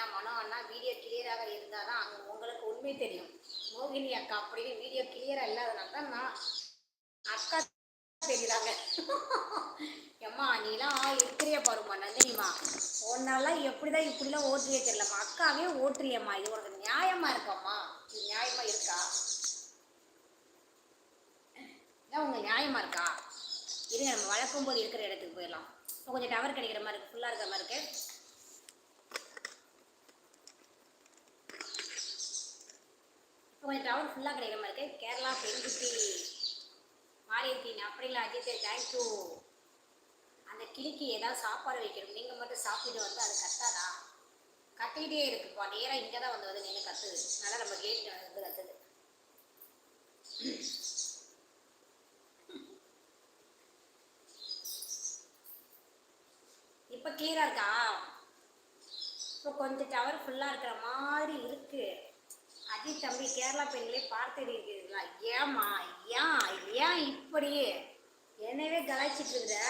பார்த்தீங்கன்னா மனோ அண்ணா வீடியோ கிளியராக இருந்தால் தான் அங்கே உங்களுக்கு உண்மை தெரியும். மோகினி அக்கா அப்படின்னு வீடியோ கிளியராக இல்லாதனால தான் நான் அக்கா தெரியுறாங்க. எம்மா நீலாம் இருக்கிறிய பாருமா நந்தினிமா உன்னாலாம் எப்படிதான் இப்படிலாம் ஓட்டுறியே தெரியலம்மா அக்காவே ஓட்டுறியம்மா. இது உனக்கு நியாயமா இருக்காம்மா? இது நியாயமா இருக்கா? ஏன் உங்க நியாயமா இருக்கா? இருங்க நம்ம வளர்க்கும் போது இருக்கிற இடத்துக்கு போயிடலாம். இப்போ கொஞ்சம் டவர் கிடைக்கிற மாதிரி இருக்கு. ஃபுல்லாக இருக்கிற மாதிரி இருக்கு. கொஞ்சம் டவர் ஃபுல்லாக கிடைக்கிற மாதிரி இருக்கு. கேரளா பெண்குட்டி மாறி அப்படிங்களா அஜித்தே தேங்க்யூ அந்த கிளிக்கு ஏதாவது சாப்பாடு வைக்கணும். நீங்கள் மட்டும் சாப்பிட்டு வந்து அது கத்தாதா? கத்திக்கிட்டே இருக்குப்பா. நேராக இங்கே தான் வந்து வந்து நின்று கத்துது. நல்லா நம்ம கேட்டு வந்து கத்துது. இப்போ கிளியராக இருக்கா? இப்போ கொஞ்சம் டவர் ஃபுல்லாக இருக்கிற மாதிரி இருக்குது அஜித் தம்பி கேரளா பெண்களே பார்த்து இருக்கிறீங்களா ஏம்மா? ஏன் ஏன் இப்படி என்னவே கலாய்ச்சிட்டு இருக்கிற?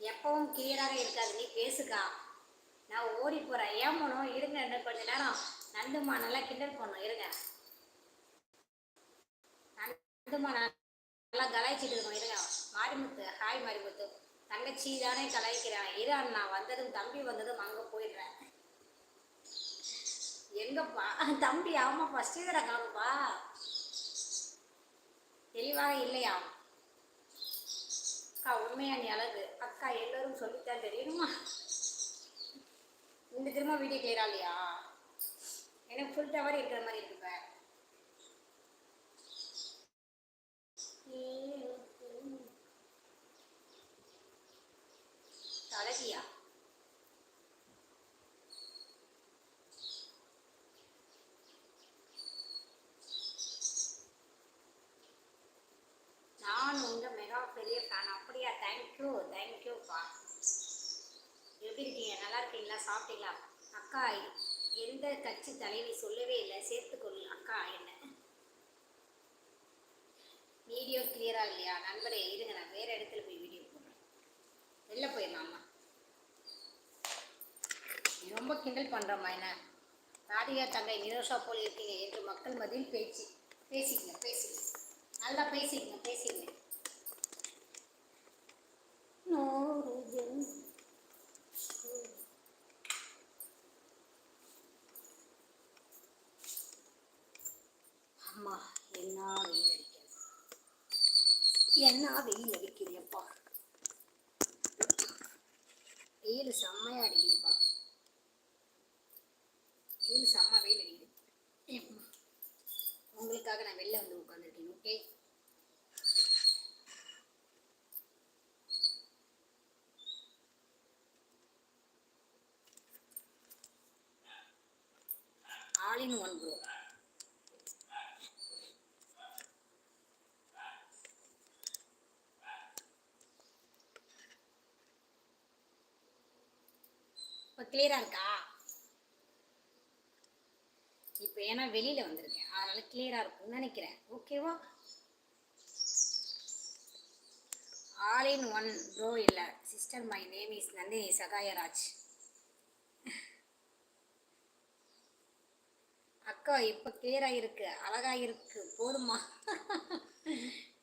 எப்பவும் கிளியராக இருக்காது. நீ பேசுக்கா. நான் ஓடி போகிறேன் ஏமனும் இருங்க. இன்னும் கொஞ்ச நேரம். நந்துமா நல்லா கிண்டல் பண்ணும். இருங்க. நந்துமா நல்லா கலாய்ச்சிட்டு இருக்கோம். இருங்க. மாரிமுத்து ஹாய் மாரிமுத்து. தங்கச்சி தானே கலாய்க்கிறேன் இரு அண்ணா வந்ததும் தம்பி வந்ததும் அங்கே போயிடுறேன். எங்கப்பா? தம்பி அம்மா ஃபஸ்ட்டு தர கிளம்புப்பா தெளிவாக இல்லையா? அக்கா உண்மையா நீ அழகு. அக்கா எல்லோரும் சொல்லித்தான் தெரியணுமா இந்த திரும்ப வீடியோ கிளியரா இல்லையா? எனக்கு ஃபுல் டவர் இருக்கிற மாதிரி இருக்குப்பேன் இப்ப அழகியா நான் உங்க மெகா பெரிய ஃபேன் அப்படியா தேங்க்யூ தேங்க்யூப்பா எப்படி இருக்கீங்க நல்லா இருக்கீங்களா? சாப்பிட்டீங்களா? அக்கா எந்த கட்சி தலைவி சொல்லவே இல்லை. சேர்த்துக்கொள்ளு அக்கா என்ன? வீடியோ கிளியரா இல்லையா? நண்பரே இருங்க. நான் வேற இடத்துல போய் வீடியோ போடுறேன். வெளில போயிடலாமா ரொம்ப கிண்டல் பண்றோம்மா என்ன? ராதிகா தங்கை நிரோஷா போல் இருக்கீங்க என்று மக்கள் மதியில் பேச்சு பேசிக்கங்க பேசிக்கங்க. நல்லா பேசிக்கங்க பேசிக்கங்க. என்ன வெயில் அடிக்கிறது என்ன வெயில் வெயில் செம்மையா அடிக்குதுப்பா. வெயில் செம்ம வெயில் அடிக்குது. உங்களுக்காக நான் வெளில வந்து உட்காந்துருக்கேன் okay all in one bro இப்போ கிளியராக இருக்கா? இப்போ ஏன்னா வெளியில் வந்திருக்கேன். அதனால் கிளியராக இருக்கும்னு நினைக்கிறேன். ஓகேவா ஆல் இன் ஒன் ப்ரோ இல்லை sister my name is Nandhini Sagayaraj அக்கா இப்போ கிளியராக இருக்கு. அழகாக இருக்கு. போதுமா?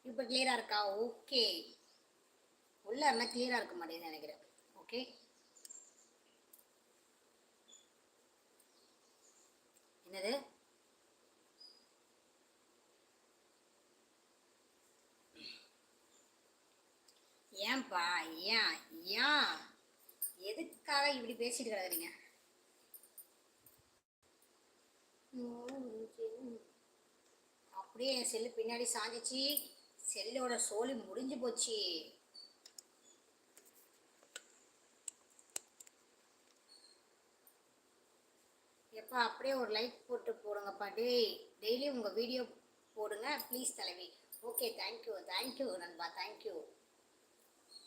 இப்போ கிளியராக இருக்கா? ஓகே உள்ள இருந்தால் கிளியராக இருக்க மாட்டேங்குது நினைக்கிறேன். ஓகே என்னது? ஏன்பா ஏன் ஏன்? எதுக்காக இப்படி பேசிட்டு கிடக்குறீங்க? அப்படியே என் செல்லு பின்னாடி சாஞ்சிச்சு. செல்லோட சோலி முடிஞ்சு போச்சு. எப்பா அப்படியே ஒரு லைக் போட்டு போடுங்கப்பா. டேய் டெய்லி உங்கள் வீடியோ போடுங்க ப்ளீஸ் தலைவி. Okay thank you thank you நண்பா தேங்க்யூ